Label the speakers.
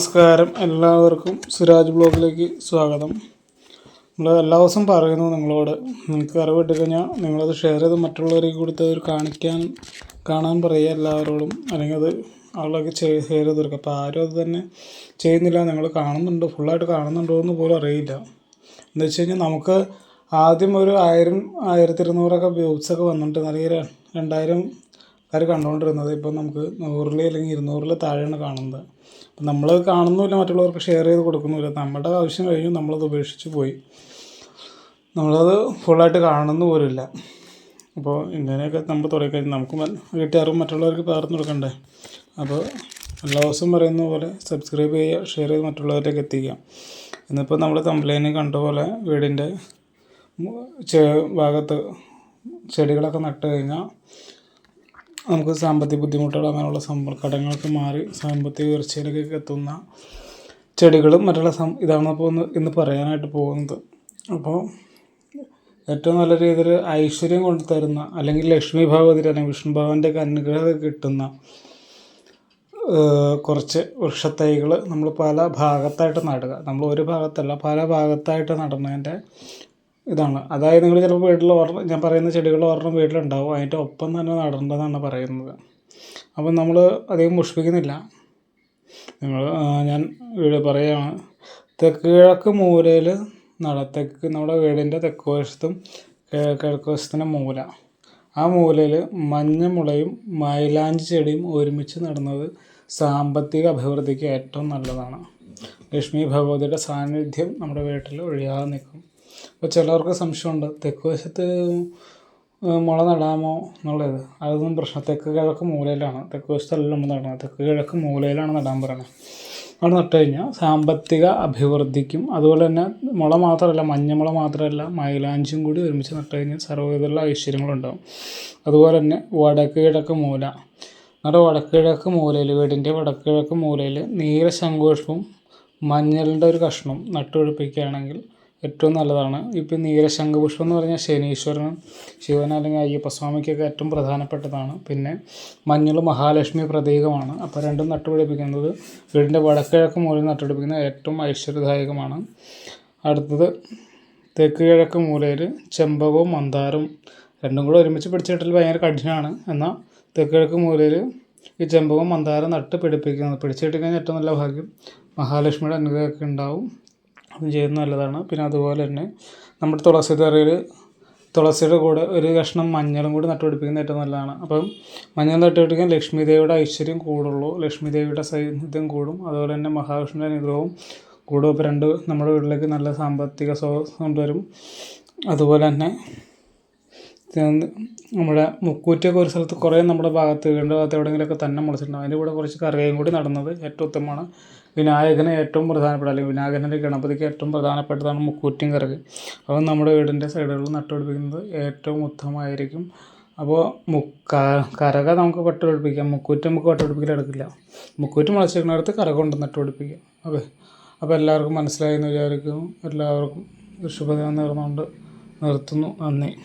Speaker 1: നമസ്കാരം. എല്ലാവർക്കും സുരാജ് ബ്ലോഗിലേക്ക് സ്വാഗതം. നമ്മൾ എല്ലാ ദിവസവും പറയുന്നു നിങ്ങളോട്. നിങ്ങൾക്ക് അറിവ് കഴിഞ്ഞാൽ നിങ്ങളത് ഷെയർ ചെയ്ത് മറ്റുള്ളവരെ കൊടുത്ത് അവർ കാണിക്കാൻ കാണാൻ പറയുക എല്ലാവരോടും. അല്ലെങ്കിൽ അത് ആളുകളൊക്കെ ഷെയർ ചെയ്ത് തീർക്കുക അപ്പോൾ ആരും അത് തന്നെ ചെയ്യുന്നില്ല. നിങ്ങൾ കാണുന്നുണ്ടോ? ഫുള്ളായിട്ട് കാണുന്നുണ്ടോ എന്ന് പോലും അറിയില്ല. എന്താ വെച്ച് കഴിഞ്ഞാൽ നമുക്ക് ആദ്യം ഒരു ആയിരം ആയിരത്തി ഇരുന്നൂറൊക്കെ വ്യൂസൊക്കെ വന്നിട്ട് അല്ലെങ്കിൽ രണ്ടായിരം ആര് കണ്ടുകൊണ്ടിരുന്നത് ഇപ്പം നമുക്ക് നൂറിൽ അല്ലെങ്കിൽ ഇരുന്നൂറിൽ താഴെയാണ് കാണുന്നത്. അപ്പം നമ്മൾ കാണുന്നുമില്ല മറ്റുള്ളവർക്ക് ഷെയർ ചെയ്ത് കൊടുക്കുന്നുമില്ല. നമ്മുടെ ആവശ്യം കഴിഞ്ഞു നമ്മളത് ഉപേക്ഷിച്ച് പോയി. നമ്മളത് ഫുള്ളായിട്ട് കാണുന്നു പോലുമില്ല. അപ്പോൾ ഇങ്ങനെയൊക്കെ നമ്മൾ തുടങ്ങിക്കഴിഞ്ഞാൽ നമുക്ക് കിട്ടിയാറും മറ്റുള്ളവർക്ക് പകർന്നു കൊടുക്കണ്ടേ? അപ്പോൾ എല്ലാ ദിവസവും പറയുന്ന പോലെ സബ്സ്ക്രൈബ് ചെയ്യുക ഷെയർ ചെയ്ത് മറ്റുള്ളവരിലേക്ക് എത്തിക്കുക. ഇന്നിപ്പോൾ നമ്മൾ കംപ്ലൈന്റ് കണ്ട പോലെ വീടിന്റെ ഭാഗത്ത് ചെടികളൊക്കെ നട്ട് കഴിഞ്ഞാൽ നമുക്ക് സാമ്പത്തിക ബുദ്ധിമുട്ടുകൾ അങ്ങനെയുള്ള സംഭവ കടങ്ങളൊക്കെ മാറി സാമ്പത്തിക ഉയർച്ചയിലേക്ക് എത്തുന്ന ചെടികളും മറ്റുള്ള സം ഇതാണ് അപ്പോൾ ഒന്ന് ഇന്ന് പറയാനായിട്ട് പോകുന്നത്. അപ്പോൾ ഏറ്റവും നല്ല രീതിയിൽ ഐശ്വര്യം കൊണ്ടു തരുന്ന അല്ലെങ്കിൽ ലക്ഷ്മി ഭഗവതി അല്ലെങ്കിൽ വിഷ്ണു ഭഗവാന്റെ അനുഗ്രഹം കിട്ടുന്ന കുറച്ച് വൃക്ഷത്തൈകൾ നമ്മൾ പല ഭാഗത്തായിട്ട് നടുക. നമ്മൾ ഒരു ഭാഗത്തല്ല പല ഭാഗത്തായിട്ട് നടുന്നതിന്റെ ഇതാണ്. അതായത് നിങ്ങൾ ചിലപ്പോൾ വീട്ടിൽ ഒരെണ്ണം ഞാൻ പറയുന്ന ചെടികൾ ഒരെണ്ണം വീട്ടിലുണ്ടാവും. അതിന്റെ ഒപ്പം തന്നെ നടേണ്ടതാണ് പറയുന്നത്. അപ്പം നമ്മൾ അധികം മുഷിപ്പിക്കുന്നില്ല നിങ്ങൾ ഞാൻ വീട് പറയുകയാണ് തെക്ക് കിഴക്ക് മൂലയിൽ നട തെക്ക് നമ്മുടെ വീടിന്റെ തെക്ക് വശത്തും കിഴക്ക് വശത്തിന്റെ മൂല. ആ മൂലയിൽ മഞ്ഞമുളയും മൈലാഞ്ചി ചെടിയും ഒരുമിച്ച് നടുന്നത് സാമ്പത്തിക അഭിവൃദ്ധിക്ക് ഏറ്റവും നല്ലതാണ്. ലക്ഷ്മി ഭഗവതിയുടെ സാന്നിധ്യം നമ്മുടെ വീട്ടിൽ ഒഴിയാതെ നിൽക്കും. അപ്പോൾ ചിലർക്ക് സംശയമുണ്ട്. തെക്ക് വശത്ത് മുള നടാമോ എന്നുള്ളത്. അതൊന്നും പ്രശ്നം. തെക്ക് കിഴക്ക് മൂലയിലാണ്. തെക്ക് വശത്തല്ല നമ്മൾ നടണം തെക്ക് കിഴക്ക് മൂലയിലാണ് നടാൻ പറയുന്നത്. അവിടെ നട്ട് കഴിഞ്ഞാൽ സാമ്പത്തിക അഭിവൃദ്ധിക്കും അതുപോലെ തന്നെ മുള മാത്രമല്ല മഞ്ഞമുള മാത്രമല്ല മൈലാഞ്ചും കൂടി ഒരുമിച്ച് നട്ട് കഴിഞ്ഞാൽ സർവവിധമുള്ള ഐശ്വര്യങ്ങളുണ്ടാകും അതുപോലെ തന്നെ വടക്ക് കിഴക്ക് മൂല. നമ്മുടെ വടക്ക് കിഴക്ക് മൂലയിൽ വീടിന്റെ വടക്ക് കിഴക്ക് മൂലയിൽ നീല ശങ്കുപുഷ്പവും മഞ്ഞളിന്റെ ഒരു കഷ്ണം നട്ടുപിടിപ്പിക്കുകയാണെങ്കിൽ ഏറ്റവും നല്ലതാണ്. ഇപ്പം നീരശങ്കപുഷ്പം എന്ന് പറഞ്ഞാൽ ശനീശ്വരനും ശിവൻ അല്ലെങ്കിൽ അയ്യപ്പസ്വാമിക്കൊക്കെ ഏറ്റവും പ്രധാനപ്പെട്ടതാണ്. പിന്നെ മഞ്ഞൾ മഹാലക്ഷ്മി പ്രതീകമാണ്. അപ്പോൾ രണ്ടും നട്ടുപിടിപ്പിക്കുന്നത് വീടിന്റെ വടക്കിഴക്ക് മൂലം നട്ടുപിടിപ്പിക്കുന്നത് ഏറ്റവും ഐശ്വര്യദായകമാണ്. അടുത്തത് തെക്ക് കിഴക്ക് മൂലയിൽ ചെമ്പകവും മന്ദാരവും രണ്ടും കൂടെ ഒരുമിച്ച് പിടിച്ചിട്ടിൽ ഭയങ്കര കഠിനമാണ് എന്നാൽ തെക്ക് കിഴക്ക് മൂലയിൽ ഈ ചെമ്പകവും മന്ദാരം നട്ട് പിടിപ്പിക്കുന്നത് പിടിച്ചിട്ട് കഴിഞ്ഞാൽ ഏറ്റവും നല്ല ഭാഗ്യം മഹാലക്ഷ്മിയുടെ അനുഗ്രഹമൊക്കെ ഉണ്ടാവും. അത് ചെയ്യുന്നത് നല്ലതാണ്. പിന്നെ അതുപോലെ തന്നെ നമ്മുടെ തുളസി തറയിൽ തുളസിയുടെ കൂടെ ഒരു കഷ്ണം മഞ്ഞളും കൂടി നട്ടുപിടിപ്പിക്കുന്നത് ഏറ്റവും നല്ലതാണ്. അപ്പം മഞ്ഞൾ നട്ടുപിടിപ്പിക്കാൻ ലക്ഷ്മി ദേവിയുടെ ഐശ്വര്യം കൂടുള്ളൂ. ലക്ഷ്മി ദേവിയുടെ സാന്നിധ്യം കൂടും. അതുപോലെ തന്നെ മഹാവിഷ്ണുവിന്റെ അനുഗ്രഹവും കൂടും. അപ്പോൾ രണ്ട് നമ്മുടെ വീട്ടിലേക്ക് നല്ല സാമ്പത്തിക സ്രോതസ് കൊണ്ടുവരും അതുപോലെ തന്നെ നമ്മുടെ മുക്കൂറ്റിയൊക്കെ ഒരു സ്ഥലത്ത് കുറേ നമ്മുടെ ഭാഗത്ത് വീടിന്റെ ഭാഗത്ത് എവിടെയെങ്കിലുമൊക്കെ തന്നെ മുളച്ചിട്ടുണ്ടാകും അതിന്റെ കൂടെ കുറച്ച് കറിയും കൂടി നടന്നത് ഏറ്റവും ഉത്തമമാണ്. വിനായകന് ഏറ്റവും പ്രധാനപ്പെട്ട അല്ലെങ്കിൽ വിനായകന്റെ ഗണപതിക്ക് ഏറ്റവും പ്രധാനപ്പെട്ടതാണ് മുക്കൂറ്റിയും കറക് അപ്പോൾ നമ്മുടെ വീടിന്റെ സൈഡുകളിൽ നട്ടുപിടിപ്പിക്കുന്നത് ഏറ്റവും ഉത്തമമായിരിക്കും. അപ്പോൾ മുക്ക കരക നമുക്ക് പട്ടുപിടിപ്പിക്കാം. മുക്കൂറ്റ് നമുക്ക് പട്ടുപിടിപ്പിക്കൽ എടുക്കില്ല. മുക്കൂറ്റ് മുളച്ചിരിക്കുന്നിടത്ത് കരക കൊണ്ട് നട്ടുപിടിപ്പിക്കാം. അതെ അപ്പോൾ എല്ലാവർക്കും മനസ്സിലായി എന്ന് വിചാരിക്കുന്നു. എല്ലാവർക്കും ശുഭദിനം നേർന്നുകൊണ്ട് നിർത്തുന്നു. നന്ദി.